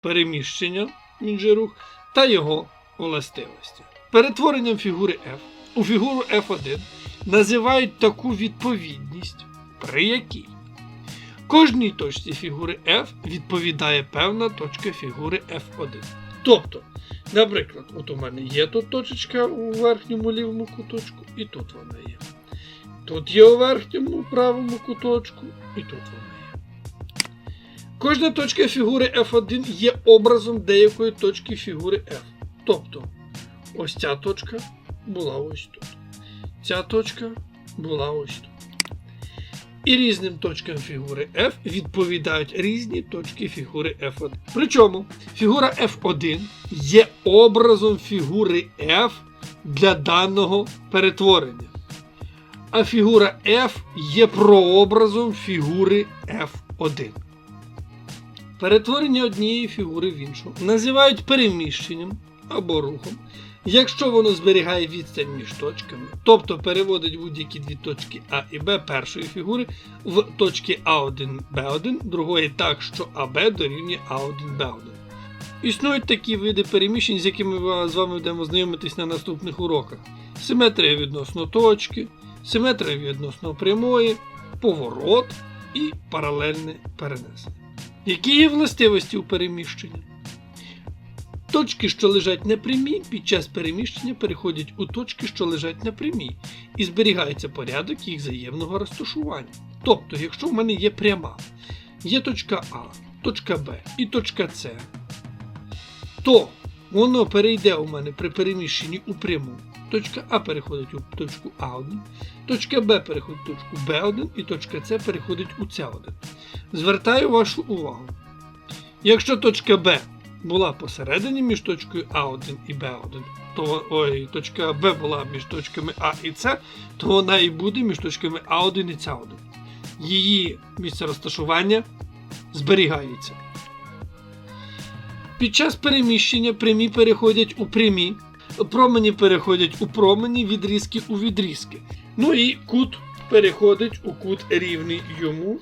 переміщення, він рух, та його властивості. Перетворенням фігури F у фігуру F1 називають таку відповідність, при якій кожній точці фігури F відповідає певна точка фігури F1. Тобто, наприклад, от у мене є тут точечка у верхньому лівому куточку, і тут вона є. Тут є у верхньому правому куточку, і тут вона є. Кожна точка фігури F1 є образом деякої точки фігури F. Тобто, ось ця точка була ось тут. Ця точка була ось тут. І різним точкам фігури F відповідають різні точки фігури F1. Причому фігура F1 є образом фігури F для даного перетворення. А фігура F є прообразом фігури F1. Перетворення однієї фігури в іншу називають переміщенням або рухом, якщо воно зберігає відстань між точками, тобто переводить будь-які дві точки А і Б першої фігури в точки А1, Б1, другої так, що АБ дорівнює А1, Б1. Існують такі види переміщень, з якими ми з вами будемо знайомитись на наступних уроках: симетрія відносно точки, симетрія відносно прямої, поворот і паралельне перенесення. Які є властивості у переміщенні? Точки, що лежать на прямій, під час переміщення переходять у точки, що лежать на прямій, і зберігається порядок їх взаємного розташування. Тобто, якщо в мене є пряма, є точка А, точка Б і точка С, то воно перейде у мене при переміщенні у пряму. Точка А переходить у точку А1, точка Б переходить у точку Б1 і точка С переходить у С1. Звертаю вашу увагу. Якщо точка Б була посередині між точкою А1 і Б1, то ой, точка Б була між точками А і С, то вона і буде між точками А1 і С1. Її місце розташування зберігається. Під час переміщення прямі переходять у прямі, промені переходять у промені, відрізки у відрізки. Ну і кут переходить у кут рівний йому